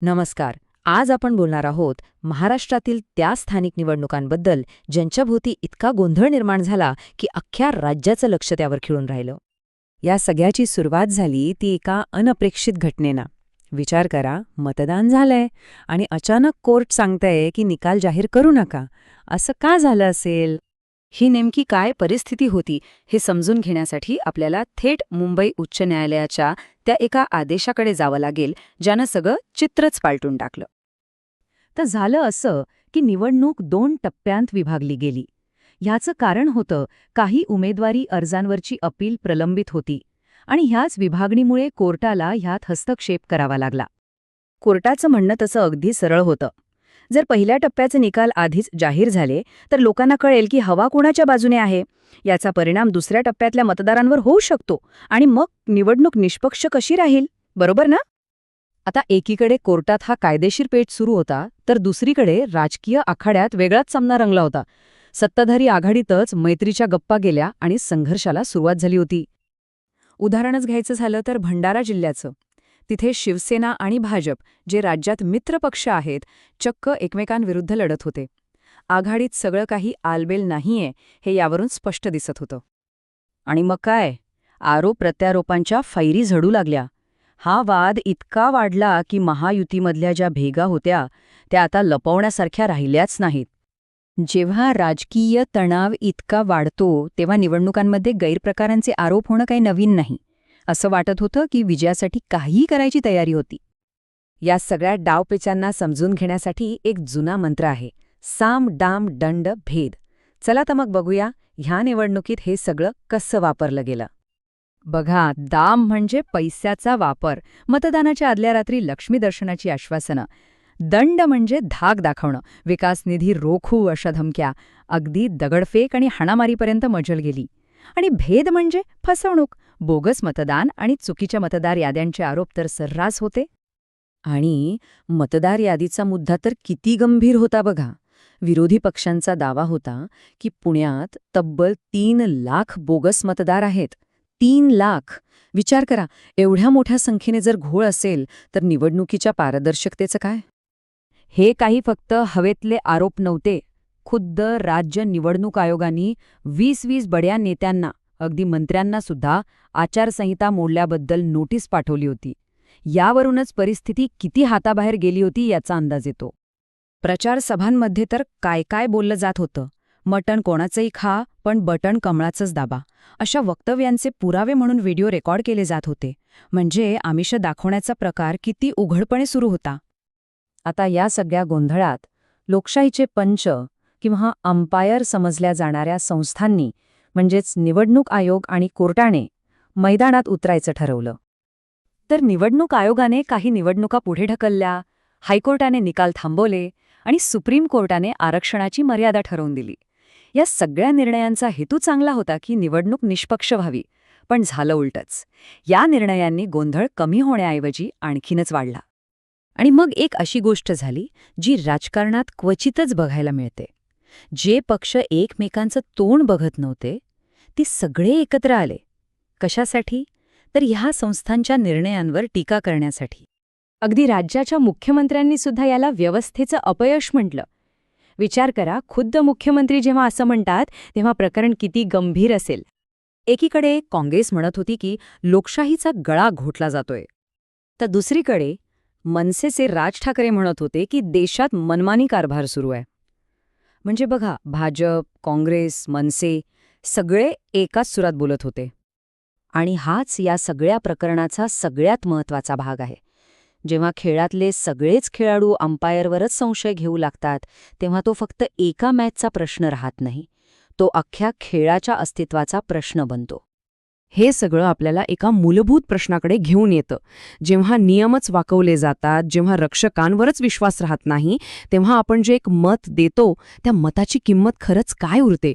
नमस्कार. आज आपण बोलणार आहोत महाराष्ट्रातील त्या स्थानिक निवडणुकांबद्दल ज्यांच्याभोवती इतका गोंधळ निर्माण झाला की अख्ख्या राज्याचं लक्ष त्यावर खिळून राहिलं. या सगळ्याची सुरुवात झाली ती एका अनपेक्षित घटनेनं. विचार करा मतदान झालंय आणि अचानक कोर्ट सांगतंय की निकाल जाहीर करू नका. असं का झालं असेल? ही नेमकी काय परिस्थिती होती हे समजून घेण्यासाठी आपल्याला थेट मुंबई उच्च न्यायालयाच्या त्या एका आदेशाकडे जावं लागेल ज्यानं सगळं चित्रच पालटून टाकलं. तर झालं असं की निवडणूक दोन टप्प्यांत विभागली गेली. ह्याचं कारण होतं काही उमेदवारी अर्जांवरची अपील प्रलंबित होती आणि ह्याच विभागणीमुळे कोर्टाला ह्यात हस्तक्षेप करावा लागला. कोर्टाचं म्हणणं तसं अगदी सरळ होतं. जर पहिल्या टप्प्याचे निकाल आधीच जाहीर झाले तर लोकांना कळेल की हवा कोणाच्या बाजूने आहे. याचा परिणाम दुसऱ्या टप्प्यातल्या मतदारांवर होऊ शकतो आणि मग निवडणूक निष्पक्ष कशी राहील? बरोबर ना? आता एकीकडे कोर्टात हा कायदेशीर पेट सुरू होता तर दुसरीकडे राजकीय आखाड्यात वेगळाच सामना रंगला होता. सत्ताधारी आघाडीतच मैत्रीच्या गप्पा गेल्या आणि संघर्षाला सुरुवात झाली होती. उदाहरणच घ्यायचं झालं तर भंडारा जिल्ह्याचं. तिथे शिवसेना आणि भाजप जे राज्यात मित्रपक्ष आहेत चक्क एकमेकांविरुद्ध लढत होते. आघाडीत सगळं काही आलबेल नाहीये हे यावरून स्पष्ट दिसत होतं. आणि मग काय? आरोप प्रत्यारोपांच्या फैरी झडू लागल्या. हा वाद इतका वाढला की महायुतीमधल्या ज्या भेगा होत्या त्या आता लपवण्यासारख्या राहिल्याच नाहीत. जेव्हा राजकीय तणाव इतका वाढतो तेव्हा निवडणुकांमध्ये गैरप्रकारांचे आरोप होणं काही नवीन नाही. असं वाटत होतं की विजयासाठी काहीही करायची तयारी होती. या सगळ्या डावपेचांना समजून घेण्यासाठी एक जुना मंत्र आहे साम डाम दंड भेद. चला तर मग बघूया ह्या निवडणुकीत हे सगळं कसं वापरलं गेलं. बघा दाम म्हणजे पैशाचा वापर. मतदानाच्या आदल्या रात्री लक्ष्मीदर्शनाची आश्वासनं. दंड म्हणजे धाक दाखवणं. विकास निधी रोखू अशा धमक्या. अगदी दगडफेक आणि हाणामारीपर्यंत मजल गेली. आणि भेद म्हणजे फसवणूक. बोगस मतदान आणि चुकीच्या मतदार याद्यांचे आरोप तर सर्रास होते. आणि मतदार यादीचा मुद्दा तर किती गंभीर होता बघा. विरोधी पक्षांचा दावा होता की पुण्यात तब्बल तीन लाख बोगस मतदार आहेत. तीन लाख! विचार करा एवढ्या मोठ्या संख्येने जर घोळ असेल तर निवडणुकीच्या पारदर्शकतेचं काय? हे काही फक्त हवेतले आरोप नव्हते. खुद्द राज्य निवडणूक आयोगाने वीस वीस बड्या नेत्यांना अगदी मंत्र्यांना सुद्धा आचारसंहिता मोडल्याबद्दल नोटीस पाठवली होती. यावरूनच परिस्थिती किती हाताबाहेर गेली होती याचा अंदाज येतो. प्रचार सभांमध्ये तर काय काय बोललं जात होतं. मटण कोणाचंही खा पण बटण कमळाचंच दाबा. अशा वक्तव्यांचे पुरावे म्हणून व्हिडिओ रेकॉर्ड केले जात होते. म्हणजे आमिष दाखवण्याचा प्रकार किती उघडपणे सुरू होता. आता या सगळ्या गोंधळात लोकशाहीचे पंच किंवा अंपायर समजल्या जाणाऱ्या संस्थांनी म्हणजेच निवडणूक आयोग आणि कोर्टाने मैदानात उतरायचं ठरवलं. तर निवडणूक आयोगाने काही निवडणुका पुढे ढकलल्या हायकोर्टाने निकाल थांबवले आणि सुप्रीम कोर्टाने आरक्षणाची मर्यादा ठरवून दिली. या सगळ्या निर्णयांचा हेतू चांगला होता की निवडणूक निष्पक्ष व्हावी पण झालं उलटच. या निर्णयांनी गोंधळ कमी होण्याऐवजी आणखीनच वाढला. आणि मग एक अशी गोष्ट झाली जी राजकारणात क्वचितच बघायला मिळते. जे पक्ष एकमेकांचं तोंड बघत नव्हते ती सगळे एकत्र आले. कशासाठी? तर ह्या संस्थांच्या निर्णयांवर टीका करण्यासाठी. अगदी राज्याच्या मुख्यमंत्र्यांनी सुद्धा याला व्यवस्थेचं अपयश म्हटलं. विचार करा खुद्द मुख्यमंत्री जेव्हा असं म्हणतात तेव्हा प्रकरण किती गंभीर असेल. एकीकडे काँग्रेस म्हणत होती की लोकशाहीचा गळा घोटला जातोय. तर दुसरीकडे मनसेचे राज ठाकरे म्हणत होते की देशात मनमानी कारभार सुरू आहे. म्हणजे बघा भाजप काँग्रेस मनसे सगळे एकाच सुरात बोलत होते. आणि हाच या सगळ्या प्रकरणाचा सगळ्यात महत्त्वाचा भाग आहे. जेव्हा खेळातले सगळेच खेळाडू अंपायरवरच संशय घेऊ लागतात तेव्हा तो फक्त एका मॅचचा प्रश्न राहत नाही. तो अख्ख्या खेळाच्या अस्तित्वाचा प्रश्न बनतो. हे सगळं आपल्याला एका मूलभूत प्रश्नाकडे घेऊन येतं. जेव्हा नियमच वाकवले जातात जेव्हा रक्षकांवरच विश्वास राहत नाही तेव्हा आपण जे एक मत देतो त्या मताची किंमत खरंच काय उरते?